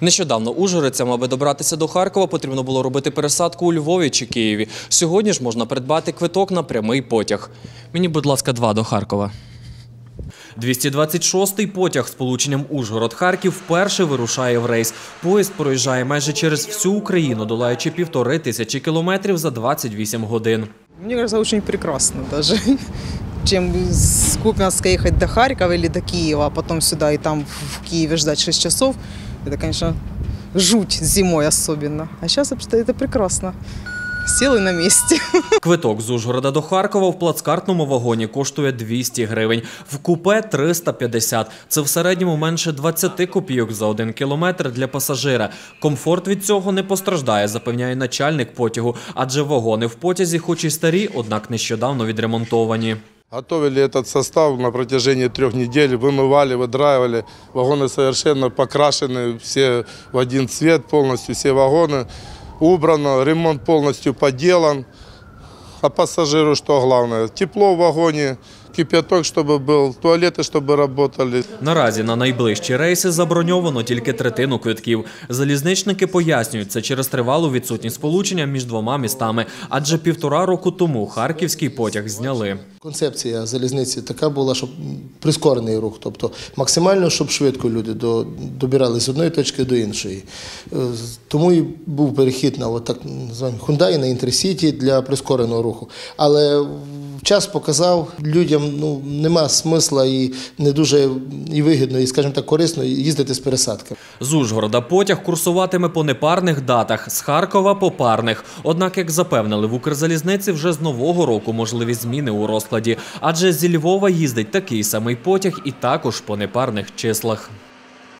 Нещодавно ужгородцям, аби добратися до Харкова, потрібно було робити пересадку у Львові чи Києві. Сьогодні ж можна придбати квиток на прямий потяг. Мені, будь ласка, два до Харкова. 226-й потяг з полученням Ужгород-Харків вперше вирушає в рейс. Поїзд проїжджає майже через всю Україну, долаючи півтори тисячі кілометрів за 28 годин. Мне кажется, очень прекрасно даже, чем с Купянска ехать до Харькова или до Киева, а потом сюда и там в Киеве ждать 6 часов. Это, конечно, жуть зимой особенно. А сейчас это прекрасно. Сел и на месте. Квиток з Ужгорода до Харкова в плацкартному вагоні коштує 200 гривень, в купе 350. Це в середньому менше 20 копійок за один кілометр для пасажира. Комфорт від цього не постраждає, запевняє начальник потягу, адже вагони в потязі, хоч і старі, однак нещодавно відремонтовані. Готовили этот состав на протяжении трех недель, вымывали, выдраивали. Вагоны совершенно покрашены, все в один цвет полностью, все вагоны убрано, ремонт полностью поделан. А пассажиру что главное? Тепло в вагоне, кипяток, чтобы был, туалеты, чтобы работали. Наразі на найближчі рейси заброньовано тільки третину квитків. Залізничники пояснюють, це через тривалу відсутність сполучення між двома містами, адже півтора року тому харківський потяг зняли. Концепція залізниці така була, щоб прискорений рух, тобто максимально, щоб швидко люди до, добирали з одної точки до іншої. Е, з- Тому і був перехід на от так називаємо Hyundai, на Інтерсіті для прискореного руху. Але час показав, людям ну, нема смисла і не дуже і вигідно, і, скажімо так, корисно їздити з пересадками. З Ужгорода потяг курсуватиме по непарних датах, з Харкова по парних. Однак, як запевнили в Укрзалізниці, вже з нового року можливі зміни у розкладі, адже зі Львова їздить такий самий потяг і також по непарних числах.